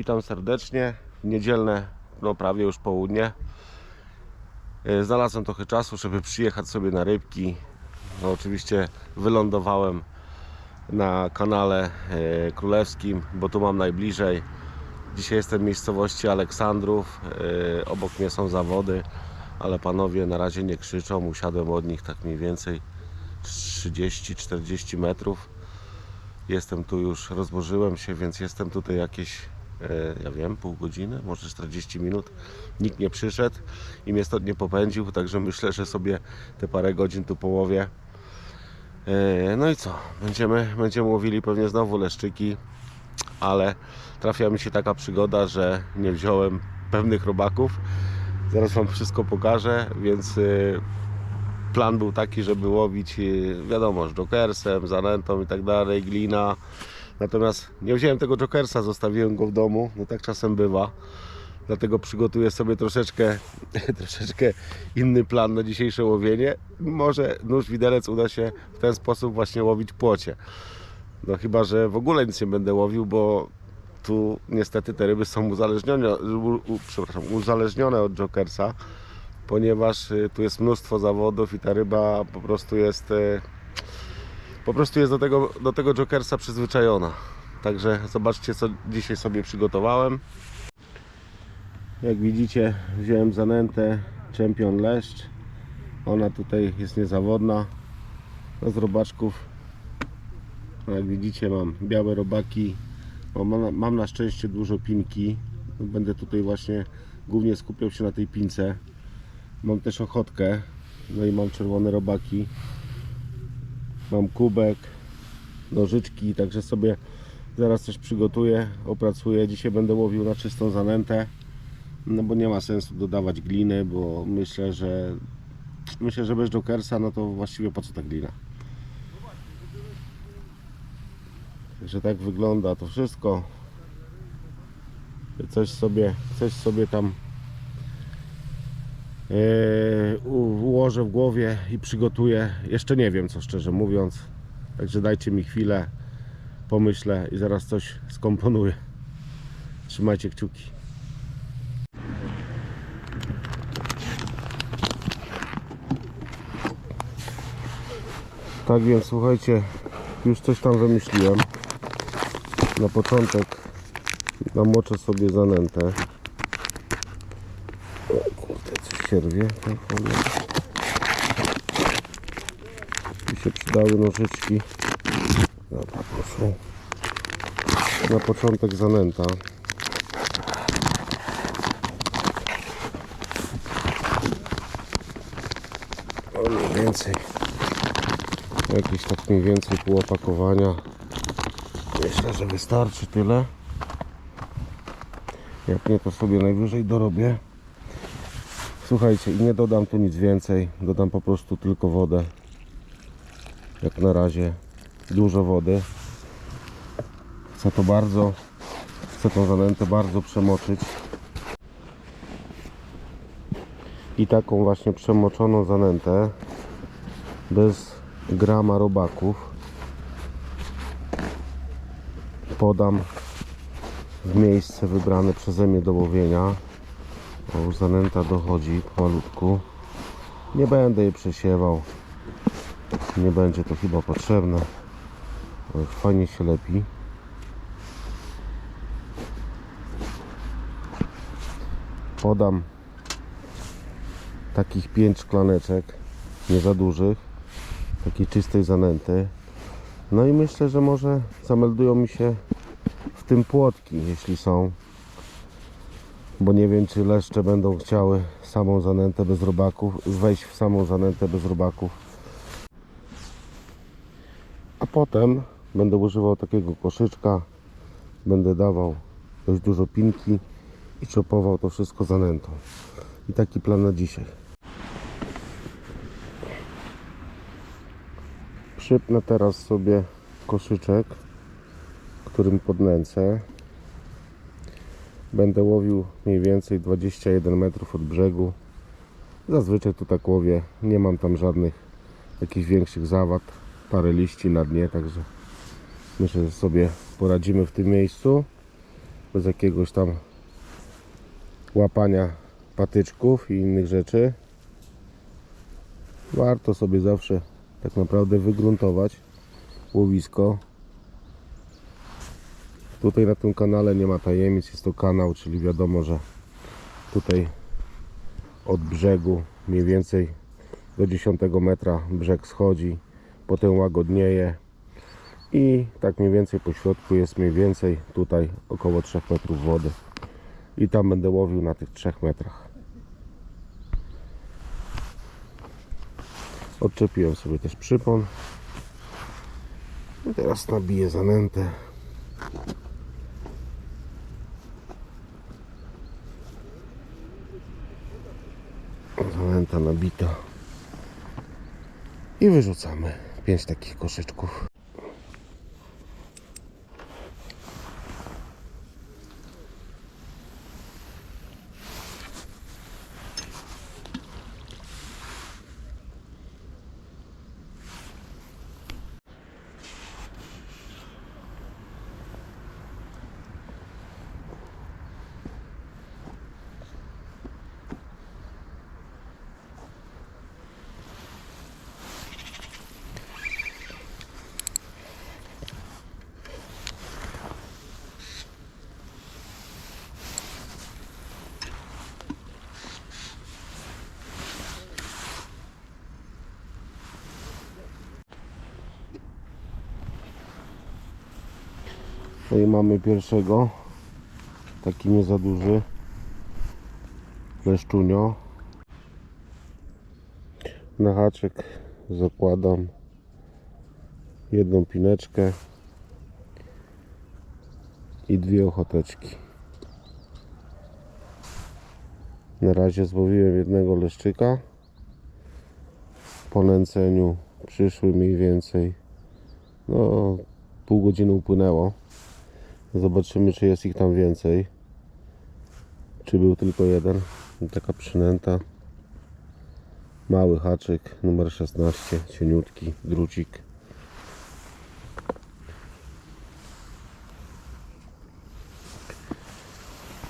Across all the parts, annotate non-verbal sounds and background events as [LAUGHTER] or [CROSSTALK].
Witam serdecznie. Niedzielne, no prawie już południe. E, Znalazłem trochę czasu, żeby przyjechać sobie na rybki. No, oczywiście wylądowałem na kanale e, królewskim, bo tu mam najbliżej. Dzisiaj jestem w miejscowości Aleksandrów. E, Obok mnie są zawody, ale panowie na razie nie krzyczą. Usiadłem od nich tak mniej więcej 30-40 metrów. Jestem tu już, rozłożyłem się, więc jestem tutaj jakieś, ja wiem, pół godziny, może 40 minut. Nikt nie przyszedł i mnie stąd nie popędził, także myślę, że sobie te parę godzin tu połowię. E, No i co? Będziemy, będziemy łowili pewnie znowu leszczyki, ale trafia mi się taka przygoda, że nie wziąłem pewnych robaków. Zaraz Wam wszystko pokażę, więc e, plan był taki, żeby łowić, yy, wiadomo, z jokersem, zanętą i tak dalej, glina. Natomiast nie wziąłem tego jokersa, zostawiłem go w domu, no tak czasem bywa. Dlatego przygotuję sobie troszeczkę, [LAUGHS] troszeczkę inny plan na dzisiejsze łowienie. Może nóż widelec uda się w ten sposób właśnie łowić płocie. No chyba, że w ogóle nic nie będę łowił, bo tu niestety te ryby są uzależnione, u, uzależnione od jokersa ponieważ y, tu jest mnóstwo zawodów i ta ryba po prostu jest y, po prostu jest do tego, do tego jokersa przyzwyczajona. Także zobaczcie co dzisiaj sobie przygotowałem. Jak widzicie wziąłem zanętę Champion Leszcz. Ona tutaj jest niezawodna. No z robaczków no jak widzicie mam białe robaki. Mam, mam na szczęście dużo pinki. Będę tutaj właśnie głównie skupiał się na tej pince. Mam też ochotkę, no i mam czerwone robaki. Mam kubek, nożyczki, także sobie zaraz coś przygotuję, opracuję. Dzisiaj będę łowił na czystą zanętę, no bo nie ma sensu dodawać gliny, bo myślę, że myślę, że bez jokersa, no to właściwie po co ta glina. Także tak wygląda to wszystko. Coś sobie, coś sobie tam ułożę w głowie i przygotuję. Jeszcze nie wiem co szczerze mówiąc. Także dajcie mi chwilę, pomyślę i zaraz coś skomponuję. Trzymajcie kciuki. Tak więc słuchajcie, już coś tam wymyśliłem. Na początek namoczę sobie zanętę. O kurde, coś się rwie. Tak. Tu się przydały nożyczki. Dobra, proszę. Na początek zanęta. O, mniej więcej. Jakieś tak mniej więcej pół opakowania. Myślę, że wystarczy tyle. Jak nie, to sobie najwyżej dorobię. Słuchajcie, i nie dodam tu nic więcej. Dodam po prostu tylko wodę. Jak na razie dużo wody. Chcę to bardzo, chcę tą zanętę bardzo przemoczyć. I taką właśnie przemoczoną zanętę bez grama robaków podam w miejsce wybrane przeze mnie do łowienia. O, już zanęta dochodzi pomalutku. Nie będę jej przesiewał. Nie będzie to chyba potrzebne. Fajnie się lepi. Podam takich pięć szklaneczek, nie za dużych, takiej czystej zanęty. No i myślę, że może zameldują mi się w tym płotki, jeśli są bo nie wiem czy leszcze będą chciały samą zanętę bez robaków, wejść w samą zanętę bez robaków. A potem będę używał takiego koszyczka, będę dawał dość dużo pinki i czopował to wszystko zanętą. I taki plan na dzisiaj. Przypnę teraz sobie koszyczek, którym podnęcę. Będę łowił mniej więcej 21 metrów od brzegu. Zazwyczaj tu tak łowię. Nie mam tam żadnych jakichś większych zawad. Parę liści na dnie, także myślę, że sobie poradzimy w tym miejscu. bez jakiegoś tam łapania patyczków i innych rzeczy. Warto sobie zawsze tak naprawdę wygruntować łowisko. Tutaj na tym kanale nie ma tajemnic, jest to kanał, czyli wiadomo, że tutaj od brzegu mniej więcej do 10 metra brzeg schodzi, potem łagodnieje i tak mniej więcej po środku jest mniej więcej tutaj około 3 metrów wody i tam będę łowił na tych 3 metrach. Odczepiłem sobie też przypon i teraz nabiję zanętę. Zanęta nabita. I wyrzucamy pięć takich koszyczków. I mamy pierwszego. Taki nie za duży. Leszczunio. Na haczyk zakładam jedną pineczkę i dwie ochoteczki. Na razie złowiłem jednego leszczyka. Po nęceniu przyszły mniej więcej no pół godziny upłynęło. Zobaczymy, czy jest ich tam więcej. Czy był tylko jeden. Taka przynęta. Mały haczyk, numer 16, cieniutki, drucik.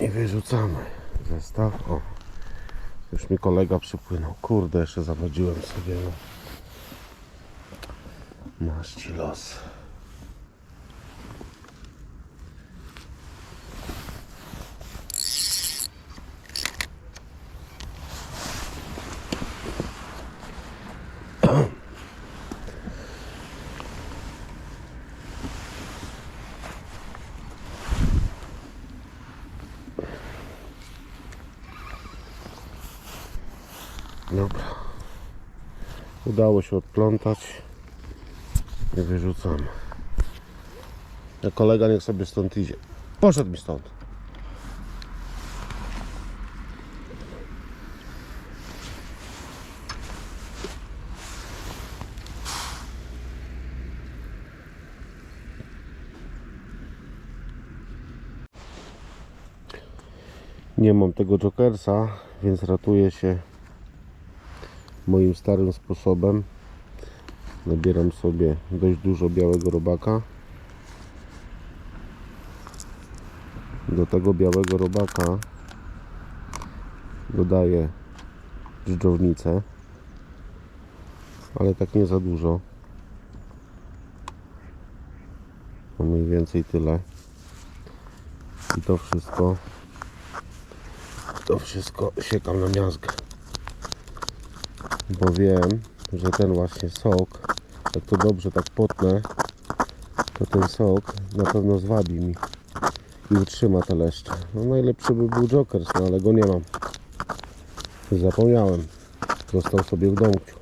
I wyrzucamy zestaw. O, już mi kolega przypłynął. Kurde, jeszcze zawodziłem sobie. Masz ci los. Dobra. Udało się odplątać i wyrzucamy. A kolega niech sobie stąd idzie. Poszedł mi stąd. Nie mam tego jokersa, więc ratuję się moim starym sposobem. Nabieram sobie dość dużo białego robaka. Do tego białego robaka dodaję dżdżownicę, ale tak nie za dużo. No mniej więcej tyle. I to wszystko to wszystko siekam na miazgę bo wiem, że ten właśnie sok, jak to dobrze tak potnę, to ten sok na pewno zwabi mi i utrzyma te leszcze. No najlepszy by był Jokers, no ale go nie mam. Zapomniałem. Został sobie w domciu.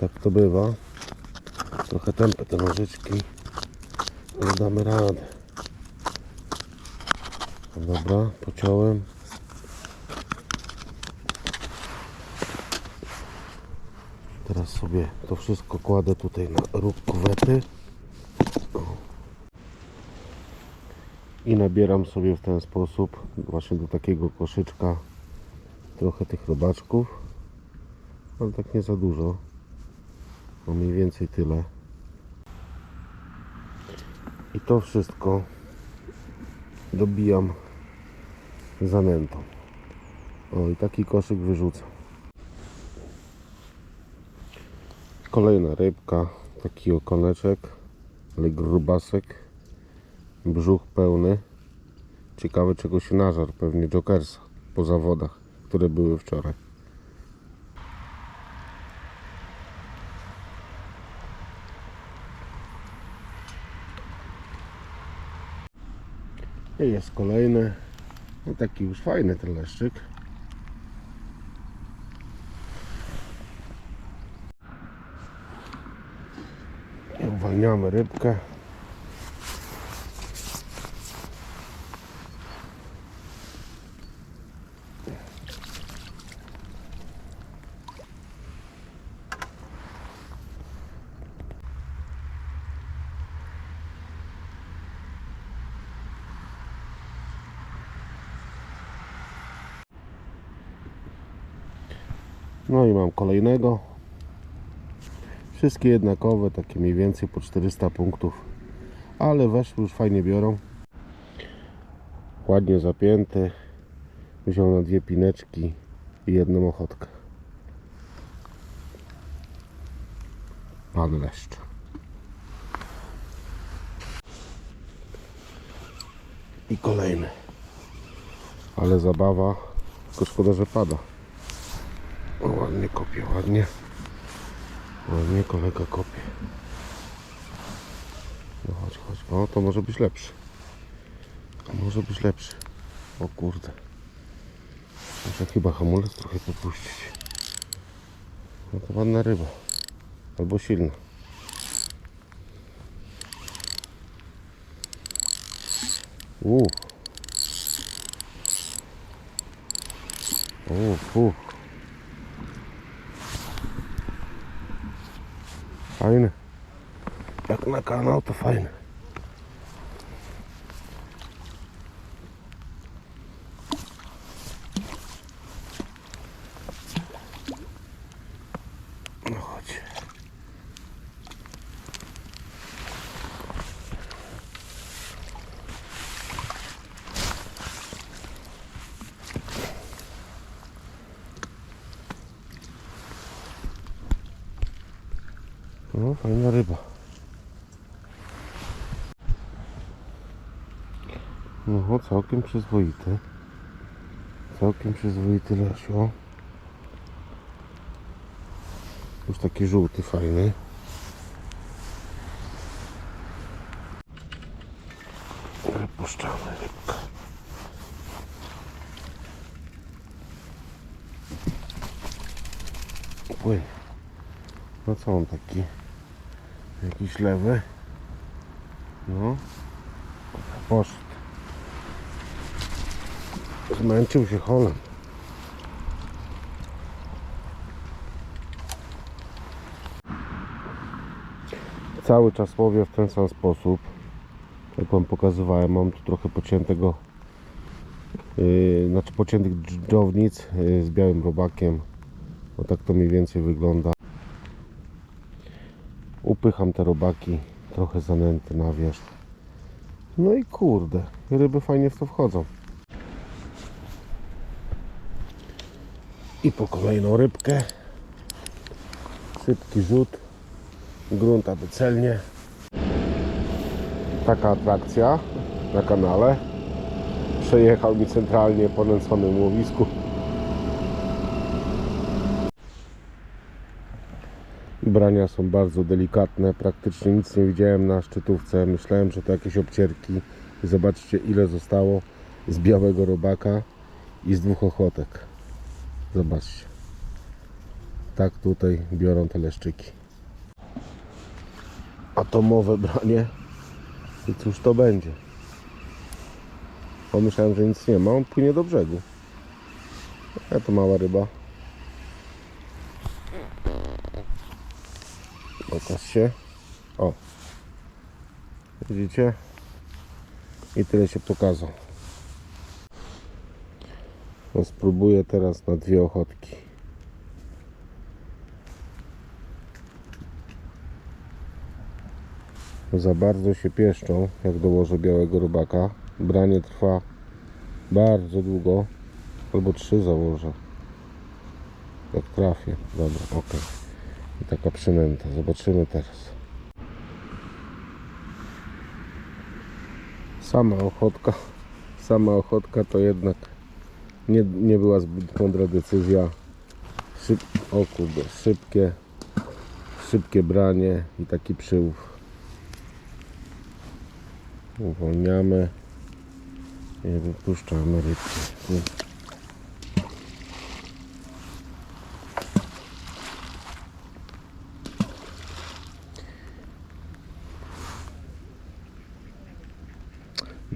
Tak to bywa. Trochę tępe te nożyczki, ale damy radę. Dobra, pociąłem. Teraz sobie to wszystko kładę tutaj na róg kuwety. I nabieram sobie w ten sposób właśnie do takiego koszyczka trochę tych robaczków. Ale tak nie za dużo. No mniej więcej tyle. I to wszystko dobijam zanętą. O i taki koszyk wyrzucam. Kolejna rybka, taki okoneczek, ale grubasek, brzuch pełny. Ciekawe czego się nażar, pewnie Jokersa po zawodach, które były wczoraj. I jest kolejny, no taki już fajny ten leszczyk. Uwalniamy rybkę. No i mam kolejnego. Wszystkie jednakowe, takie mniej więcej po 400 punktów. Ale weszły już fajnie biorą. Ładnie zapięty. Wziął na dwie pineczki i jedną ochotkę. Pan leszcz. I kolejny. Ale zabawa. Tylko szkoda, że pada. O, ładnie kopie, ładnie. Ładnie kolega kopie. No chodź, chodź. O, to może być lepszy. To może być lepszy. O kurde. Muszę chyba hamulec trochę popuścić. No to ładna ryba. Albo silna. Uff. Uff, uff. Fajny. Jak na kanał to fajny. No, fajna ryba. No, całkiem przyzwoity. Całkiem przyzwoity lesio. Już taki żółty, fajny. Wypuszczamy rybkę. Płyń. No co on taki? Jakiś lewy. No. Poszedł. Zmęczył się holem. Cały czas łowię w ten sam sposób. Jak wam pokazywałem, mam tu trochę pociętego yy, znaczy pociętych dżdżownic yy, z białym robakiem. No tak to mniej więcej wygląda. Upycham te robaki, trochę zanęty na wierzch. No i kurde, ryby fajnie w to wchodzą. I po kolejną rybkę. Szybki rzut. Grunt aby celnie. Taka atrakcja na kanale. Przejechał mi centralnie po nęconym łowisku. Brania są bardzo delikatne, praktycznie nic nie widziałem na szczytówce. Myślałem, że to jakieś obcierki. Zobaczcie ile zostało z białego robaka i z dwóch ochotek. Zobaczcie. Tak tutaj biorą te leszczyki. Atomowe branie. I cóż to będzie? Pomyślałem, że nic nie ma. On płynie do brzegu. A to mała ryba. Pokaż się. O. Widzicie? I tyle się pokazał. No spróbuję teraz na dwie ochotki. za bardzo się pieszczą, jak dołożę białego rybaka. Branie trwa bardzo długo, albo trzy założę. Jak trafię. Dobra, ok. I taka przynęta. Zobaczymy teraz. Sama ochotka, sama ochotka to jednak nie, nie była zbyt mądra decyzja. Szyb, o kurde, szybkie, szybkie branie i taki przyłów. Uwolniamy i wypuszczamy rybki.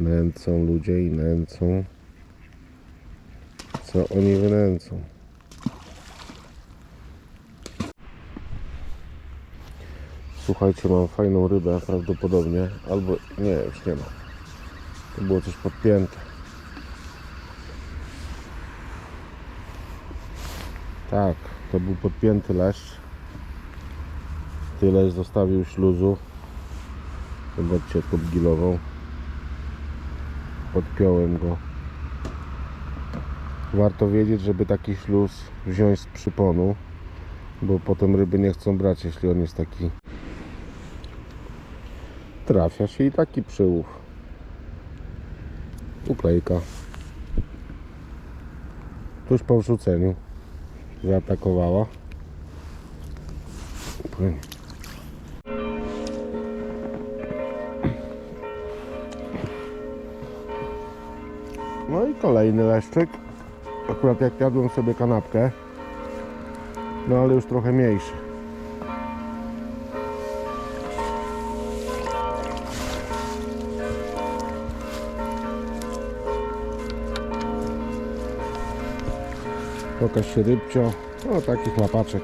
Nęcą ludzie i nęcą. Co oni wynęcą? Słuchajcie, mam fajną rybę prawdopodobnie. Albo nie, już nie ma. To było coś podpięte. Tak, to był podpięty leszcz. Tyle zostawił śluzu. Zobaczcie, jak podgilował. Podpiąłem go. Warto wiedzieć, żeby taki śluz wziąć z przyponu, bo potem ryby nie chcą brać, jeśli on jest taki. Trafia się i taki przyłów. Uklejka. Tuż po wrzuceniu zaatakowała. Płynie. No i kolejny leszczyk. Akurat jak jadłem sobie kanapkę. No ale już trochę mniejszy. Pokaż się rybcio. No taki chlapaczek.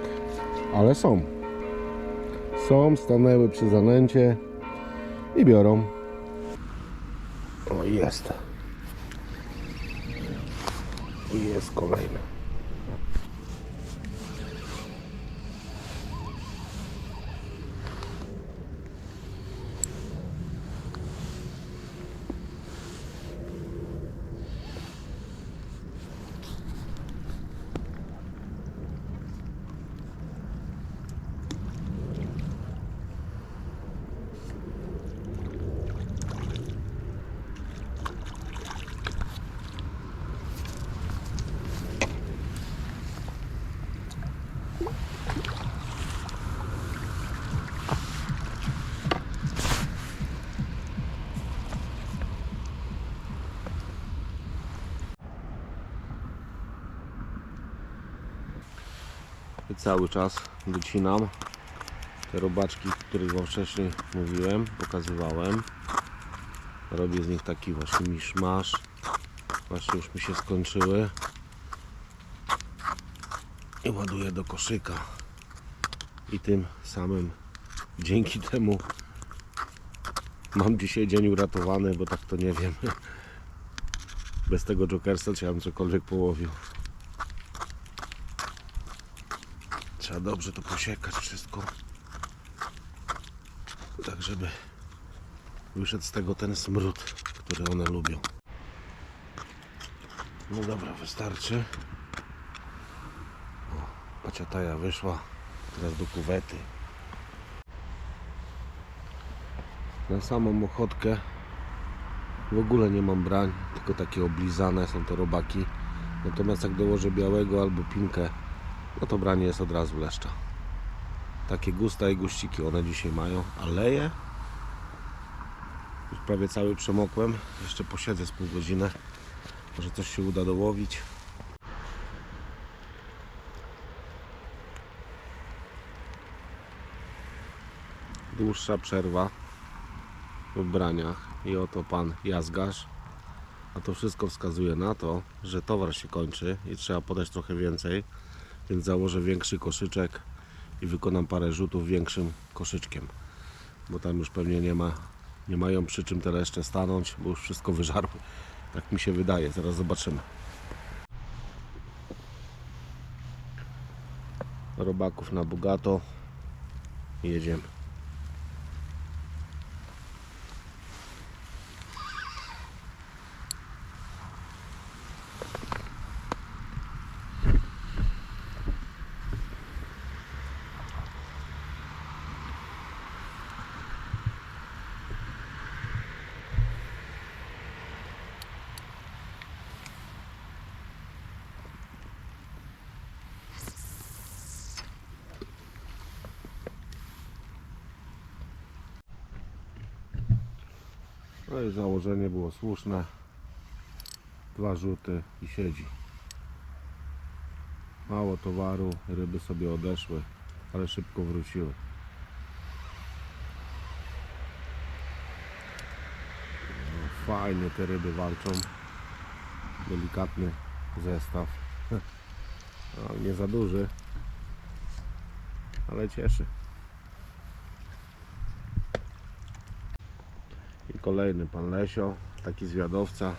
Ale są. Są, stanęły przy zanęcie i biorą. O jest. I jest cały czas wycinam te robaczki, o których wam wcześniej mówiłem, pokazywałem. Robię z nich taki właśnie miszmasz. Właśnie już mi się skończyły. I ładuję do koszyka. I tym samym dzięki [LAUGHS] temu mam dzisiaj dzień uratowany, bo tak to nie wiem. [LAUGHS] Bez tego jokersa czy ja bym cokolwiek połowił. Trzeba dobrze to posiekać wszystko. Tak, żeby wyszedł z tego ten smród, który one lubią. No dobra, wystarczy. Paciataja wyszła. Teraz do kuwety. Na samą ochotkę w ogóle nie mam brań, tylko takie oblizane są to robaki. Natomiast jak dołożę białego albo pinkę, no to branie jest od razu leszcza. Takie gusta i guściki one dzisiaj mają, a leje już prawie cały przemokłem. Jeszcze posiedzę z pół godziny. Może coś się uda dołowić. Dłuższa przerwa w braniach i oto pan jazgarz. A to wszystko wskazuje na to, że towar się kończy i trzeba podać trochę więcej więc założę większy koszyczek i wykonam parę rzutów większym koszyczkiem bo tam już pewnie nie ma nie mają przy czym te leszcze stanąć bo już wszystko wyżarły. Tak mi się wydaje, zaraz zobaczymy. Robaków na bogato. Jedziemy No i założenie było słuszne. Dwa rzuty i siedzi. Mało towaru, ryby sobie odeszły, ale szybko wróciły. No, fajnie te ryby walczą. Delikatny zestaw. [LAUGHS] No, nie za duży, ale cieszy. Kolejny pan Lesio, taki zwiadowca.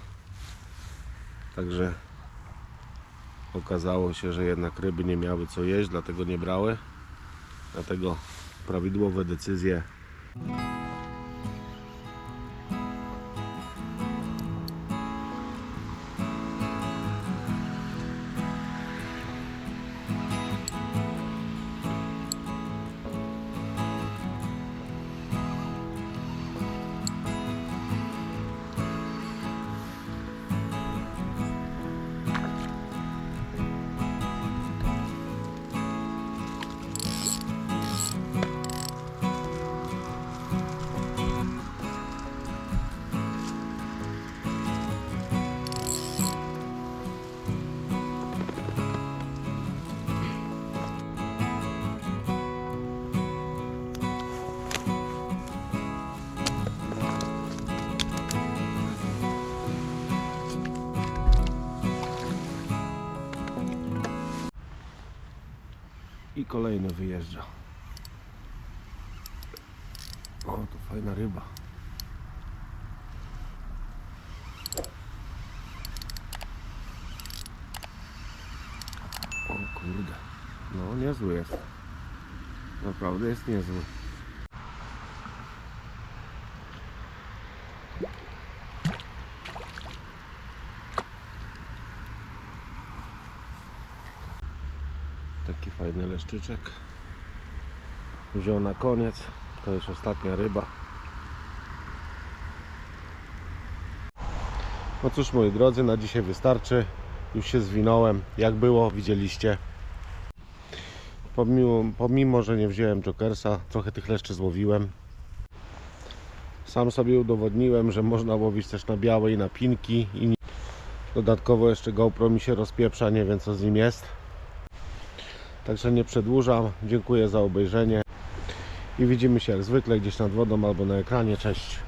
Także okazało się, że jednak ryby nie miały co jeść, dlatego nie brały. Dlatego prawidłowe decyzje. Kolejny wyjeżdża. O, to fajna ryba. O kurde. No, niezły jest. Naprawdę jest niezły. Taki fajny leszczyczek. Wziął na koniec. To już ostatnia ryba. No cóż moi drodzy, na dzisiaj wystarczy. Już się zwinąłem. Jak było, widzieliście. Pomimo, pomimo że nie wziąłem jokersa, trochę tych leszczy złowiłem. Sam sobie udowodniłem, że można łowić też na białe i na pinki. I dodatkowo jeszcze GoPro mi się rozpieprza, nie wiem co z nim jest. Także nie przedłużam. Dziękuję za obejrzenie. I widzimy się jak zwykle gdzieś nad wodą albo na ekranie. Cześć.